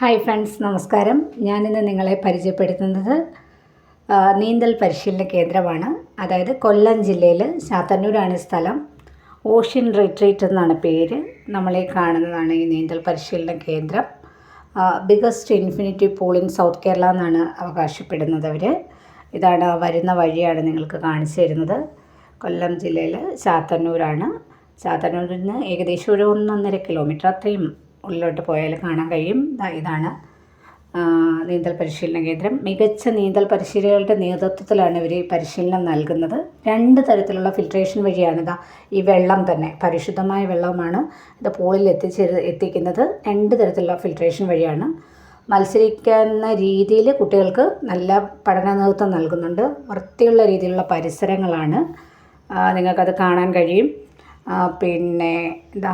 Hi friends നമസ്കാരം. ഞാനിന്ന് നിങ്ങളെ പരിചയപ്പെടുത്തുന്നത് നീന്തൽ പരിശീലന കേന്ദ്രമാണ്. അതായത് കൊല്ലം ജില്ലയിൽ ചാത്തന്നൂരാണ് സ്ഥലം. ഓഷ്യൻ റിട്രീറ്റ് എന്നാണ് പേര്. നമ്മളെ കാണുന്നതാണ് ഈ നീന്തൽ പരിശീലന കേന്ദ്രം. Biggest infinity pool in south Kerala എന്നാണ് അവകാശപ്പെടുന്നത് അവർ ഇതാണ് വരുന്ന വഴിയാണ് നിങ്ങൾക്ക് കാണിച്ചു തരുന്നത്. കൊല്ലം ജില്ലയിൽ ചാത്തന്നൂരാണ് ചാത്തന്നൂരിൽ നിന്ന് ഏകദേശം ഒരു ഒന്നൊന്നര കിലോമീറ്റർ അത്രയും ഉള്ളിലോട്ട് പോയാൽ കാണാൻ കഴിയും. ഇതാണ് നീന്തൽ പരിശീലന കേന്ദ്രം. മികച്ച നീന്തൽ പരിശീലകരുടെ നേതൃത്വത്തിലാണ് ഇവർ പരിശീലനം നൽകുന്നത്. രണ്ട് തരത്തിലുള്ള ഫിൽട്രേഷൻ വഴിയാണ് ഇതാ ഈ വെള്ളം തന്നെ പരിശുദ്ധമായ വെള്ളമാണ് ഇത് പൂളിൽ എത്തിച്ച് എത്തിക്കുന്നത്. രണ്ട് തരത്തിലുള്ള ഫിൽട്രേഷൻ വഴിയാണ്. മത്സരിക്കുന്ന രീതിയിൽ കുട്ടികൾക്ക് നല്ല പഠന നേതൃത്വം നൽകുന്നുണ്ട്. വൃത്തിയുള്ള രീതിയിലുള്ള പരിസരങ്ങളാണ് നിങ്ങൾക്കത് കാണാൻ കഴിയും. പിന്നെ എന്താ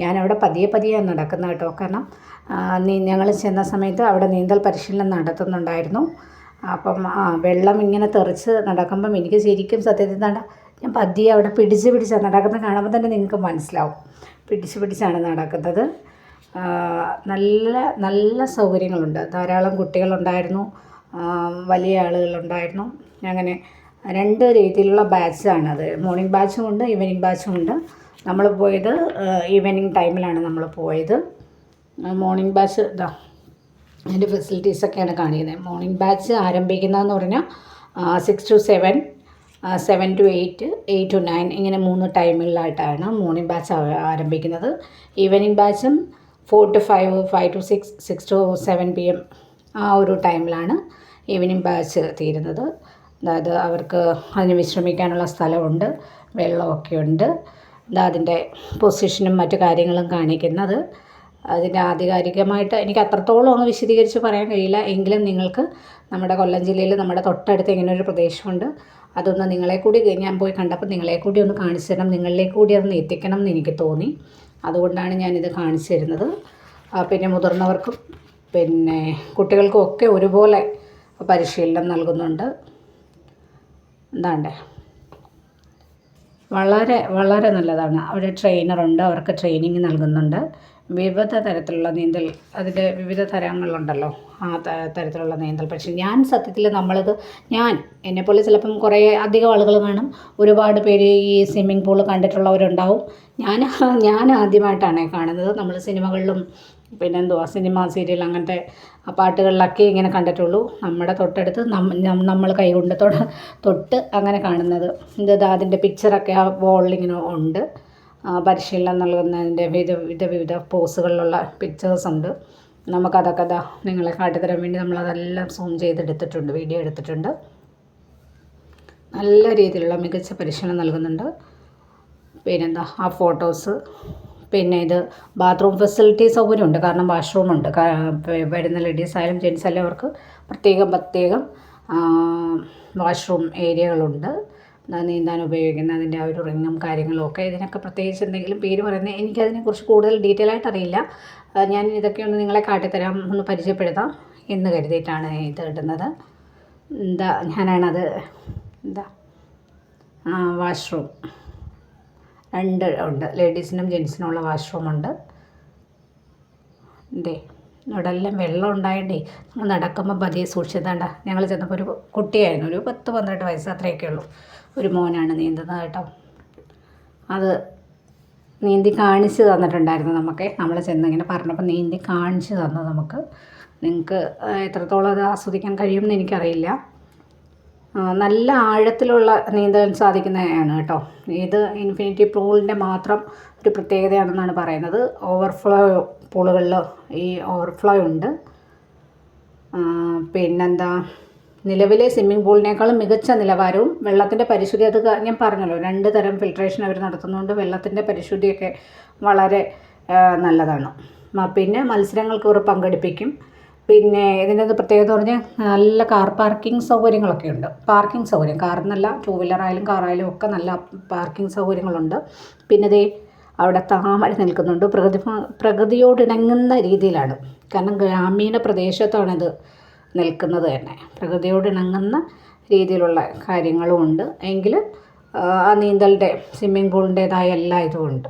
ഞാനവിടെ പതിയെ പതിയെ നടക്കുന്നത് കേട്ടോ. കാരണം ഞങ്ങൾ ചെന്ന സമയത്ത് അവിടെ നീന്തൽ പരിശീലനം നടത്തുന്നുണ്ടായിരുന്നു. അപ്പം വെള്ളം ഇങ്ങനെ തെറിച്ച് നടക്കുമ്പം എനിക്ക് ശരിക്കും സത്യത്തിൽ നട ഞാൻ പതിയെ അവിടെ പിടിച്ച് പിടിച്ചാണ് നടക്കുന്നത് കാണുമ്പോൾ തന്നെ നിങ്ങൾക്ക് മനസ്സിലാവും. പിടിച്ച് പിടിച്ചാണ് നടക്കുന്നത്. നല്ല നല്ല സൗകര്യങ്ങളുണ്ട്. ധാരാളം കുട്ടികളുണ്ടായിരുന്നു. വലിയ ആളുകളുണ്ടായിരുന്നു. അങ്ങനെ രണ്ട് രീതിയിലുള്ള ബാച്ചാണത്. മോർണിംഗ് ബാച്ചും ഉണ്ട് ഈവനിങ് ബാച്ചും ഉണ്ട്. നമ്മൾ പോയത് ഈവനിങ് ടൈമിലാണ് നമ്മൾ പോയത്. മോർണിംഗ് ബാച്ച് ഇതാ അതിന്റെ ഫെസിലിറ്റീസൊക്കെയാണ് കാണിക്കുന്നത്. മോർണിംഗ് ബാച്ച് ആരംഭിക്കുന്നതെന്ന് പറഞ്ഞാൽ six to seven seven to eight eight to nine ഇങ്ങനെ മൂന്ന് ടൈമിലായിട്ടാണ് മോർണിംഗ് ബാച്ച് ആരംഭിക്കുന്നത്. Evening ബാച്ചും four to five five to six six to seven P M ആ ഒരു ടൈമിലാണ് ഈവനിങ് ബാച്ച് തീരുന്നത്. അതായത് അവർക്ക് അതിന് വിശ്രമിക്കാനുള്ള സ്ഥലമുണ്ട് വെള്ളമൊക്കെ ഉണ്ട്. ഇതാ അതിന്റെ പൊസിഷനും മറ്റു കാര്യങ്ങളും കാണിക്കുന്നത്. അതിന്റെ ആധികാരികമായിട്ട് എനിക്ക് അത്രത്തോളം ഒന്ന് വിശദീകരിച്ച് പറയാൻ കഴിയില്ല. എങ്കിലും നിങ്ങൾക്ക് നമ്മുടെ കൊല്ലം ജില്ലയിൽ നമ്മുടെ തൊട്ടടുത്ത് ഇങ്ങനെ ഒരു പ്രദേശമുണ്ട്. അതൊന്ന് നിങ്ങളെ കൂടി ഞാൻ പോയി കണ്ടപ്പോൾ നിങ്ങളെ കൂടി ഒന്ന് കാണിച്ചു തരണം. നിങ്ങളിലേക്ക് കൂടി അതൊന്ന് എത്തിക്കണം എന്ന് എനിക്ക് തോന്നി. അതുകൊണ്ടാണ് ഞാനിത് കാണിച്ചു തരുന്നത്. പിന്നെ മുതിർന്നവർക്കും പിന്നെ കുട്ടികൾക്കും ഒക്കെ ഒരുപോലെ പരിശീലനം നൽകുന്നുണ്ട്. എന്താണ്ടേ? വളരെ വളരെ നല്ലതാണ്. അവിടെ ട്രെയിനറുണ്ട് അവർക്ക് ട്രെയിനിങ് നൽകുന്നുണ്ട്. വിവിധ തരത്തിലുള്ള നീന്തൽ അതിന്റെ വിവിധ തരങ്ങളുണ്ടല്ലോ ആ തരത്തിലുള്ള നീന്തൽ. പക്ഷേ ഞാൻ സത്യത്തിൽ നമ്മളിത് ഞാൻ എന്നെപ്പോലെ ചിലപ്പം കുറേ അധികം ആളുകൾ കാണും. ഒരുപാട് പേര് ഈ സ്വിമ്മിംഗ് പൂൾ കണ്ടിട്ടുള്ളവരുണ്ടാവും. ഞാൻ ഞാൻ ആദ്യമായിട്ടാണ് കാണുന്നത്. നമ്മൾ സിനിമകളിലും പിന്നെ എന്തുവാ സിനിമ സീരിയൽ അങ്ങനത്തെ ആ പാട്ടുകളിലൊക്കെ ഇങ്ങനെ കണ്ടിട്ടുള്ളൂ. നമ്മുടെ തൊട്ടടുത്ത് നമ്മൾ കൈകൊണ്ട് തൊട തൊട്ട് അങ്ങനെ കാണുന്നത്. ഇത് അതിന്റെ പിക്ചറൊക്കെ ആ വോളിങ്ങനെ ഉണ്ട്. പരിശീലനം നൽകുന്നതിന്റെ വിവിധ വിവിധ വിവിധ പോസുകളിലുള്ള പിക്ചേഴ്സ് ഉണ്ട്. നമുക്കതൊക്കെ അതാ നിങ്ങളെ കാട്ടിത്തരാൻ വേണ്ടി നമ്മളതെല്ലാം സൂം ചെയ്തെടുത്തിട്ടുണ്ട് വീഡിയോ എടുത്തിട്ടുണ്ട്. നല്ല രീതിയിലുള്ള മികച്ച പരിശീലനം നൽകുന്നുണ്ട്. പിന്നെന്താ ആ ഫോട്ടോസ് പിന്നെ ഇത് ബാത്റൂം ഫെസിലിറ്റി സൗകര്യമുണ്ട്. കാരണം വാഷ്റൂം ഉണ്ട്. കാ- പ- വരുന്ന ലേഡീസ് ആയാലും ജെൻസ് ആയാലും അവർക്ക് പ്രത്യേകം പ്രത്യേകം വാഷ്റൂം ഏരിയകളുണ്ട് നീന്താൻ ഉപയോഗിക്കുന്ന അതിന്റെ ആ ഒരു റിങ്ങും കാര്യങ്ങളും ഒക്കെ ഇതിനൊക്കെ പ്രത്യേകിച്ച് എന്തെങ്കിലും പേര് പറയുന്നത് എനിക്കതിനെക്കുറിച്ച് കൂടുതൽ ഡീറ്റെയിൽ ആയിട്ട് അറിയില്ല. ഞാൻ ഇതൊക്കെ ഒന്ന് നിങ്ങളെ കാട്ടിത്തരാം. ഒന്ന് പരിചയപ്പെടുത്താം എന്ന് കരുതിയിട്ടാണ് ഇത് ഇടുന്നത്. എന്താ ഞാനാണത് എന്താ വാഷ്റൂം രണ്ട് ഉണ്ട്. ലേഡീസിനും ജെൻസിനും ഉള്ള വാഷ്റൂം ഉണ്ട്. എന്തേ ഇവിടെ എല്ലാം വെള്ളം ഉണ്ടായിട്ടേ നമ്മൾ നടക്കുമ്പോൾ പതിയെ സൂക്ഷിച്ചതാണ്ട. ഞങ്ങൾ ചെന്നപ്പോൾ ഒരു കുട്ടിയായിരുന്നു ഒരു പത്ത് പന്ത്രണ്ട് വയസ്സ് അത്രയൊക്കെ ഉള്ളൂ. ഒരു മോനാണ് നീന്തുന്നത് കേട്ടോ. അത് നീന്തി കാണിച്ച് തന്നിട്ടുണ്ടായിരുന്നു നമുക്ക്. നമ്മൾ ചെന്ന് ഇങ്ങനെ പറഞ്ഞപ്പോൾ നീന്തി കാണിച്ച് തന്നു നമുക്ക്. നിങ്ങൾക്ക് എത്രത്തോളം അത് ആസ്വദിക്കാൻ കഴിയുമെന്ന് എനിക്കറിയില്ല. നല്ല ആഴത്തിലുള്ള നീന്താൻ സാധിക്കുന്നതാണ് കേട്ടോ. ഇത് ഇൻഫിനിറ്റി പൂളിന്റെ മാത്രം ഒരു പ്രത്യേകതയാണെന്നാണ് പറയുന്നത്. ഓവർഫ്ലോ പൂളുകളിൽ ഈ ഓവർഫ്ലോ ഉണ്ട്. പിന്നെന്താ? നിലവിലെ സ്വിമ്മിംഗ് പൂളിനേക്കാളും മികച്ച നിലവാരവും വെള്ളത്തിന്റെ പരിശുദ്ധി അത് ഞാൻ പറഞ്ഞല്ലോ രണ്ട് തരം ഫിൽട്രേഷൻ അവർ നടത്തുന്നതുകൊണ്ട് വെള്ളത്തിന്റെ പരിശുദ്ധിയൊക്കെ വളരെ നല്ലതാണ്. പിന്നെ മത്സരങ്ങൾക്ക് ഇവർ പങ്കെടുപ്പിക്കും. പിന്നെ ഇതിന്റെ പ്രത്യേകത പറഞ്ഞാൽ നല്ല കാർ പാർക്കിംഗ് സൗകര്യങ്ങളൊക്കെ ഉണ്ട്. പാർക്കിംഗ് സൗകര്യം. കാർ എന്നല്ല ടൂ വീലറായാലും കാറായാലും ഒക്കെ നല്ല പാർക്കിംഗ് സൗകര്യങ്ങളുണ്ട്. പിന്നെ ദേ അവിടെ താമര നിൽക്കുന്നുണ്ട്. പ്രകൃതി പ്രകൃതിയോടിണങ്ങുന്ന രീതിയിലാണ്. കാരണം ഗ്രാമീണ പ്രദേശത്താണിത് നിൽക്കുന്നത് തന്നെ. പ്രകൃതിയോടിണങ്ങുന്ന രീതിയിലുള്ള കാര്യങ്ങളും ഉണ്ട്. എങ്കിൽ ആ നീന്തലിന്റെ സ്വിമ്മിംഗ് പൂളിന്റേതായ എല്ലാ ഇതും ഉണ്ട്.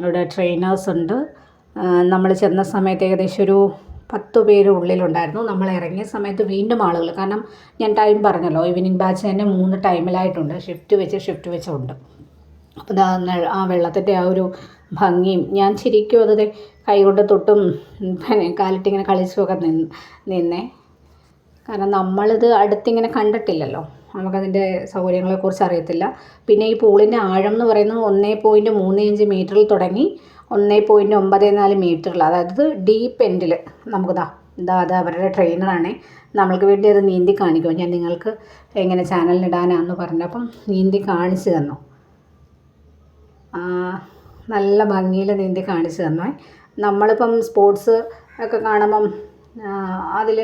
ഇവിടെ ട്രെയിനേഴ്സ് ഉണ്ട്. നമ്മൾ ചെന്ന സമയത്ത് ഏകദേശം ഒരു പത്ത് പേര് ഉള്ളിലുണ്ടായിരുന്നു. നമ്മൾ ഇറങ്ങിയ സമയത്ത് വീണ്ടും ആളുകൾ കാരണം ഞാൻ ടൈം പറഞ്ഞല്ലോ ഈവനിങ് ബാച്ച് തന്നെ മൂന്ന് ടൈമിലായിട്ടുണ്ട് ഷിഫ്റ്റ് വെച്ച് ഷിഫ്റ്റ് വെച്ചുണ്ട്. അപ്പോൾ ആ വെള്ളത്തിന്റെ ആ ഒരു ഭംഗിയും ഞാൻ ശരിക്കും അത് കൈകൊണ്ട് തൊട്ടും പിന്നെ കാലിട്ടിങ്ങനെ കളിച്ചുമൊക്കെ നിന്ന് നിന്നേ. കാരണം നമ്മളിത് അടുത്തിങ്ങനെ കണ്ടിട്ടില്ലല്ലോ. നമുക്കതിന്റെ സൗകര്യങ്ങളെക്കുറിച്ച് അറിയത്തില്ല. പിന്നെ ഈ പൂളിന്റെ ആഴം എന്ന് പറയുന്നത് ഒന്നേ പോയിന്റ് മൂന്ന് അഞ്ച് മീറ്ററിൽ തുടങ്ങി. ഒന്നേ പോയിന്റ് ഒമ്പത് നാല് മീറ്ററിൽ അതായത് ഡീപ്പ് എൻഡിൽ നമുക്ക് ഇതാ അത് അവരുടെ ട്രെയിനറാണ് നമ്മൾക്ക് വേണ്ടി അത് നീന്തി കാണിക്കും. ഞാൻ നിങ്ങൾക്ക് എങ്ങനെ ചാനലിനിടാനാന്ന് പറഞ്ഞപ്പം നീന്തി കാണിച്ചു തന്നു. നല്ല ഭംഗിയിൽ നീന്തി കാണിച്ചു തന്നു. നമ്മളിപ്പം സ്പോർട്സ് ഒക്കെ കാണുമ്പം അതിൽ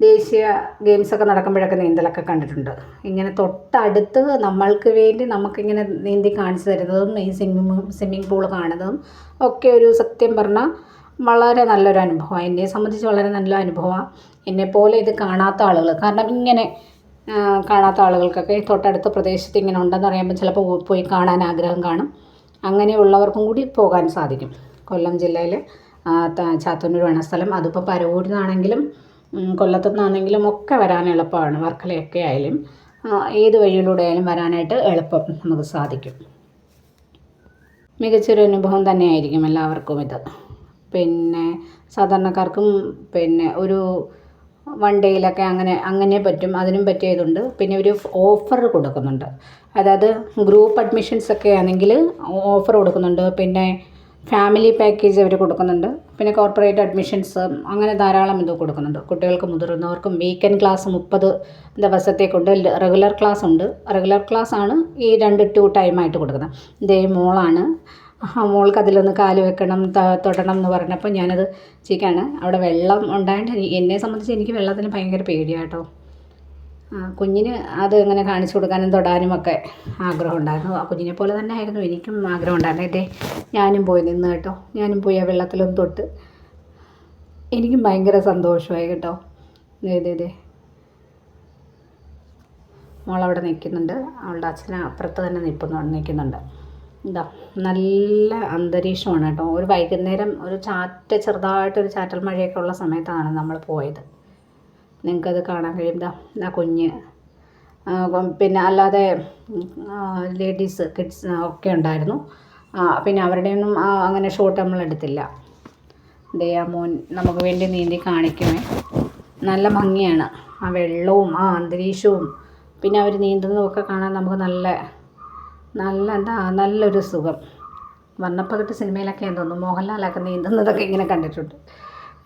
ദേശീയ ഗെയിംസൊക്കെ നടക്കുമ്പോഴൊക്കെ നീന്തലൊക്കെ കണ്ടിട്ടുണ്ട്. ഇങ്ങനെ തൊട്ടടുത്ത് നമ്മൾക്ക് വേണ്ടി നമുക്കിങ്ങനെ നീന്തി കാണിച്ചു തരുന്നതും ഈ സ്വിമ്മിങ് സ്വിമ്മിങ് പൂൾ കാണുന്നതും ഒക്കെ ഒരു സത്യം പറഞ്ഞാൽ വളരെ നല്ലൊരു അനുഭവമാണ്. എന്നെ സംബന്ധിച്ച് വളരെ നല്ല അനുഭവമാണ്. എന്നെപ്പോലെ ഇത് കാണാത്ത ആളുകൾ. കാരണം ഇങ്ങനെ കാണാത്ത ആളുകൾക്കൊക്കെ തൊട്ടടുത്ത പ്രദേശത്ത് ഇങ്ങനെ ഉണ്ടെന്ന് അറിയുമ്പോൾ ചിലപ്പോൾ പോയി കാണാൻ ആഗ്രഹം കാണും. അങ്ങനെയുള്ളവർക്കും കൂടി പോകാൻ സാധിക്കും. കൊല്ലം ജില്ലയിൽ വേണ സ്ഥലം. അതിപ്പോൾ പരവൂരിൽ നിന്നാണെങ്കിലും കൊല്ലത്തു നിന്നാണെങ്കിലും ഒക്കെ വരാൻ എളുപ്പമാണ്. വർക്കലയൊക്കെ ആയാലും ഏത് വഴിയിലൂടെ ആയാലും വരാനായിട്ട് എളുപ്പം നമുക്ക് സാധിക്കും. മികച്ചൊരു അനുഭവം തന്നെയായിരിക്കും എല്ലാവർക്കും ഇത്. പിന്നെ സാധാരണക്കാർക്കും പിന്നെ ഒരു വൺ ഡേയിലൊക്കെ അങ്ങനെ അങ്ങനെ പറ്റും. അതിനും പറ്റിയതുണ്ട്. പിന്നെ ഒരു ഓഫർ കൊടുക്കുന്നുണ്ട്. അതായത് ഗ്രൂപ്പ് അഡ്മിഷൻസ് ഒക്കെ ആണെങ്കിൽ ഓഫർ കൊടുക്കുന്നുണ്ട്. പിന്നെ ഫാമിലി പാക്കേജ് അവർ കൊടുക്കുന്നുണ്ട്. പിന്നെ കോർപ്പറേറ്റ് അഡ്മിഷൻസ് അങ്ങനെ ധാരാളം ഇത് കൊടുക്കുന്നുണ്ട്. കുട്ടികൾക്ക് മുതിർന്നവർക്കും വീക്കെൻഡ് ക്ലാസ് മുപ്പത് ദിവസത്തേക്കുണ്ട്. റെഗുലർ ക്ലാസ് ഉണ്ട്. റെഗുലർ ക്ലാസ് ആണ് ഈ രണ്ട് ടു ടൈമായിട്ട് കൊടുക്കുന്നത്. ഇതേ മോളാണ്. മോൾക്ക് അതിലൊന്ന് കാൽ വെക്കണം തൊടണം എന്ന് പറഞ്ഞപ്പോൾ ഞാനത് ചിക്കാണ്. അവിടെ വെള്ളം ഉണ്ടായിട്ട് എന്നെ സംബന്ധിച്ച് എനിക്ക് വെള്ളത്തിന് ഭയങ്കര പേടിയാട്ടോ കുഞ്ഞിന് അത് ഇങ്ങനെ കാണിച്ചു കൊടുക്കാനും തൊടാനും ഒക്കെ ആഗ്രഹം ഉണ്ടായിരുന്നു. ആ കുഞ്ഞിനെ പോലെ തന്നെ ആയിരുന്നു. എനിക്കും ആഗ്രഹം ഉണ്ടായിരുന്നു. ഇതേ ഞാനും പോയി നിന്ന് കേട്ടോ. ഞാനും പോയി ആ വെള്ളത്തിലൊന്ന് തൊട്ട്. എനിക്കും ഭയങ്കര സന്തോഷമായി കേട്ടോ. ദേ ദേ മോളവിടെ നിൽക്കുന്നുണ്ട്. അവളുടെ അച്ഛൻ അപ്പുറത്ത് തന്നെ നിൽക്കുന്നു നിൽക്കുന്നുണ്ട്. എന്താ നല്ല അന്തരീക്ഷമാണ് കേട്ടോ. ഒരു വൈകുന്നേരം ഒരു ചാറ്റ ചെറുതായിട്ടൊരു ചാറ്റൽ മഴയൊക്കെ ഉള്ള സമയത്താണ് നമ്മൾ പോയത്. നിങ്ങൾക്കത് കാണാൻ കഴിയും. ദാ ആ കുഞ്ഞ് പിന്നെ അല്ലാതെ ലേഡീസ് കിഡ്സ് ഒക്കെ ഉണ്ടായിരുന്നു. പിന്നെ അവരുടെയൊന്നും അങ്ങനെ ഷോട്ട് നമ്മൾ എടുത്തില്ല. ദയാ മോൻ നമുക്ക് വേണ്ടി നീന്തി കാണിക്കുമേ. നല്ല ഭംഗിയാണ്. ആ വെള്ളവും ആ അന്തരീക്ഷവും. പിന്നെ അവർ നീന്തുന്നതൊക്കെ കാണാൻ നമുക്ക് നല്ല നല്ല എന്താ നല്ലൊരു സുഖം. വന്നപ്പോൾ തൊട്ട് സിനിമയിലൊക്കെ എന്തോന്നു മോഹൻലാലൊക്കെ നീന്തുന്നതൊക്കെ ഇങ്ങനെ കണ്ടിട്ടുണ്ട്.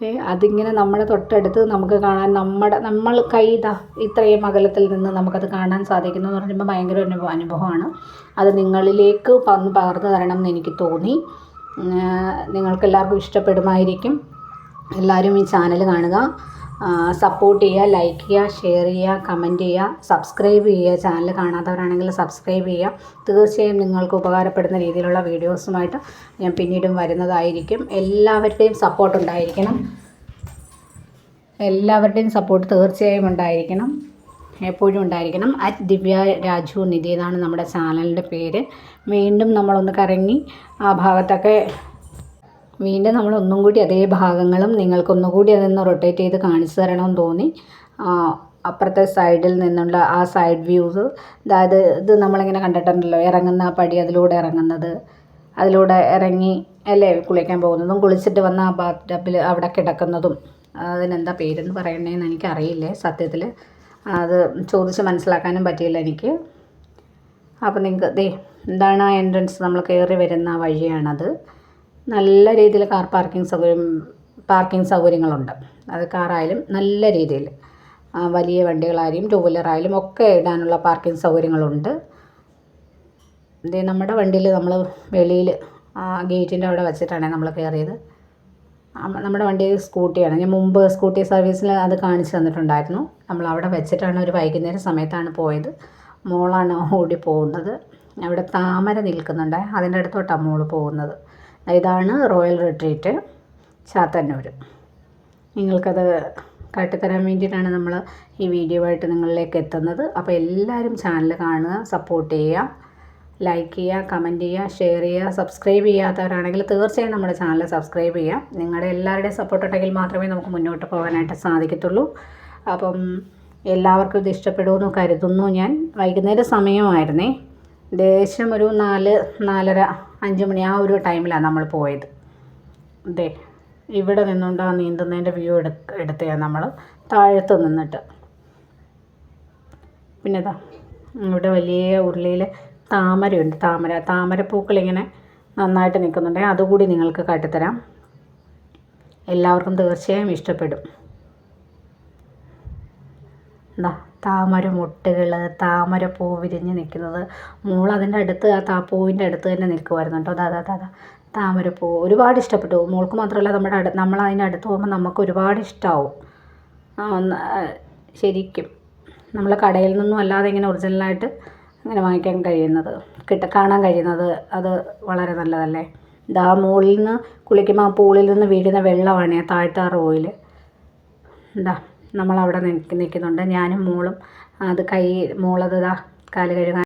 അതിങ്ങനെ നമ്മുടെ തൊട്ടടുത്ത് നമുക്ക് കാണാൻ നമ്മുടെ നമ്മൾ കൈ ഇതാ ഇത്രയും അകലത്തിൽ നിന്ന് നമുക്കത് കാണാൻ സാധിക്കുന്നു എന്ന് പറയുമ്പോൾ ഭയങ്കര അനുഭവ അനുഭവമാണ്. അത് നിങ്ങളിലേക്ക് പന്ന് പകർന്നു തരണം എന്ന് എനിക്ക് തോന്നി. നിങ്ങൾക്കെല്ലാവർക്കും ഇഷ്ടപ്പെടുമായിരിക്കും. എല്ലാവരും ഈ ചാനൽ കാണുക. സപ്പോർട്ട് ചെയ്യുക ലൈക്ക് ചെയ്യുക ഷെയർ ചെയ്യുക കമന്റ് ചെയ്യുക സബ്സ്ക്രൈബ് ചെയ്യുക. ചാനൽ കാണാത്തവരാണെങ്കിൽ സബ്സ്ക്രൈബ് ചെയ്യുക. തീർച്ചയായും നിങ്ങൾക്ക് ഉപകാരപ്പെടുന്ന രീതിയിലുള്ള വീഡിയോസുമായിട്ട് ഞാൻ പിന്നീടും വരുന്നതായിരിക്കും. എല്ലാവരുടെയും സപ്പോർട്ട് ഉണ്ടായിരിക്കണം. എല്ലാവരുടെയും സപ്പോർട്ട് തീർച്ചയായും ഉണ്ടായിരിക്കണം. എപ്പോഴും ഉണ്ടായിരിക്കണം. അറ്റ് ദിവ്യ രാജു നിധി എന്നാണ് നമ്മുടെ ചാനലിന്റെ പേര്. വീണ്ടും നമ്മളൊന്ന് കറങ്ങി ആ ഭാഗത്തൊക്കെ വീണ്ടും നമ്മൾ ഒന്നും കൂടി അതേ ഭാഗങ്ങളും നിങ്ങൾക്കൊന്നുകൂടി അതൊന്ന് റൊട്ടേറ്റ് ചെയ്ത് കാണിച്ചു തരണമെന്ന് തോന്നി. അപ്പുറത്തെ സൈഡിൽ നിന്നുള്ള ആ സൈഡ് വ്യൂസ് അതായത് ഇത് നമ്മളിങ്ങനെ കണ്ടിട്ടുണ്ടല്ലോ ഇറങ്ങുന്ന ആ പടി അതിലൂടെ ഇറങ്ങുന്നത്. അതിലൂടെ ഇറങ്ങി അല്ലേ കുളിക്കാൻ പോകുന്നതും കുളിച്ചിട്ട് വന്ന ആ ബാത്ത് ടബിൽ അവിടെ കിടക്കുന്നതും. അതിനെന്താ പേരെന്ന് പറയണേന്ന് എനിക്കറിയില്ലേ സത്യത്തിൽ അത് ചോദിച്ച് മനസ്സിലാക്കാനും പറ്റിയില്ല എനിക്ക്. അപ്പോൾ നിങ്ങൾക്ക് ദേ എന്താണ് ആ എൻട്രൻസ് നമ്മൾ കയറി വരുന്ന വഴിയാണത്. നല്ല രീതിയിൽ കാർ പാർക്കിംഗ് സൗകര്യം പാർക്കിംഗ് സൗകര്യങ്ങളുണ്ട്. അത് കാറായാലും നല്ല രീതിയിൽ. വലിയ വണ്ടികളായാലും ടൂ വീലറായാലും ഒക്കെ ഇടാനുള്ള പാർക്കിംഗ് സൗകര്യങ്ങളുണ്ട്. ഇത് നമ്മുടെ വണ്ടിയിൽ നമ്മൾ വെളിയിൽ ഗേറ്റിന്റെ അവിടെ വെച്ചിട്ടാണ് നമ്മൾ കയറിയത്. നമ്മുടെ വണ്ടി സ്കൂട്ടിയാണ്. ഞാൻ മുമ്പ് സ്കൂട്ടി സർവീസിൽ അത് കാണിച്ചു തന്നിട്ടുണ്ടായിരുന്നു. നമ്മൾ അവിടെ വെച്ചിട്ടാണ് ഒരു വൈകുന്നേരം സമയത്താണ് പോയത്. മോളാണ് ഓടി പോകുന്നത്. അവിടെ താമര നിൽക്കുന്നുണ്ട്. അതിന്റെ അടുത്തോട്ടാണ് മോൾ പോകുന്നത്. ഇതാണ് റോയൽ റിട്രീറ്റ് ചാത്തന്നൂർ. നിങ്ങൾക്കത് കാട്ടിത്തരാൻ വേണ്ടിയിട്ടാണ് നമ്മൾ ഈ വീഡിയോ ആയിട്ട് നിങ്ങളിലേക്ക് എത്തുന്നത്. അപ്പോൾ എല്ലാവരും ചാനൽ കാണുക സപ്പോർട്ട് ചെയ്യുക ലൈക്ക് ചെയ്യുക കമന്റ് ചെയ്യുക ഷെയർ ചെയ്യുക സബ്സ്ക്രൈബ് ചെയ്യാത്തവരാണെങ്കിൽ തീർച്ചയായും നമ്മുടെ ചാനൽ സബ്സ്ക്രൈബ് ചെയ്യുക. നിങ്ങളുടെ എല്ലാവരുടെയും സപ്പോർട്ട് ഉണ്ടെങ്കിൽ മാത്രമേ നമുക്ക് മുന്നോട്ട് പോകാനായിട്ട് സാധിക്കത്തുള്ളൂ. അപ്പം എല്ലാവർക്കും ഇത് ഇഷ്ടപ്പെടുമെന്ന് കരുതുന്നു ഞാൻ. വൈകുന്നേരം സമയമായിരുന്നേ. ദേശം ഒരു നാല് നാലര അഞ്ച് മണി ആ ഒരു ടൈമിലാണ് നമ്മൾ പോയത്. ദേ ഇവിടെ നിന്നുകൊണ്ട് ആ നീന്തുന്നതിന്റെ വ്യൂ എടു എടുത്തതാണ് നമ്മൾ. താഴത്ത് നിന്നിട്ട്. പിന്നെ ഇതാ ഇവിടെ വലിയ ഉരുളിയിൽ താമരയുണ്ട്. താമര താമരപ്പൂക്കൾ ഇങ്ങനെ നന്നായിട്ട് നിൽക്കുന്നുണ്ടെങ്കിൽ അതുകൂടി നിങ്ങൾക്ക് കാട്ടിത്തരാം. എല്ലാവർക്കും തീർച്ചയായും ഇഷ്ടപ്പെടും. എന്താ താമര മുട്ടുകൾ താമര പൂ വിരിഞ്ഞ് നിൽക്കുന്നത്. മോൾ അതിന്റെ അടുത്ത് ആ താ പൂവിന്റെ അടുത്ത് തന്നെ നിൽക്കുമായിരുന്നു കേട്ടോ. അതാ അതാ അതാ പൂ. ഒരുപാട് ഇഷ്ടപ്പെട്ടു. മോൾക്ക് മാത്രമല്ല നമ്മുടെ അടുത്ത് നമ്മൾ അതിന്റെ അടുത്ത് പോകുമ്പോൾ നമുക്ക് ഒരുപാട് ഇഷ്ടമാവും ശരിക്കും. നമ്മൾ കടയിൽ നിന്നും അല്ലാതെ ഇങ്ങനെ ഒറിജിനലായിട്ട് ഇങ്ങനെ വാങ്ങിക്കാൻ കഴിയുന്നത് കിട്ട കാണാൻ കഴിയുന്നത് അത് വളരെ നല്ലതല്ലേ? ഇതാ മുകളിൽ നിന്ന് കുളിക്കുമ്പോൾ ആ പൂളിൽ നിന്ന് വീഴുന്ന വെള്ളമാണ് ആ താഴ്ത്താറ് ആ എന്താ നമ്മളവിടെ നിൽക്കുന്നുണ്ട്. ഞാനും മോളും അത് കൈ മോളത് ഇതാ കാൽ കഴുകാൻ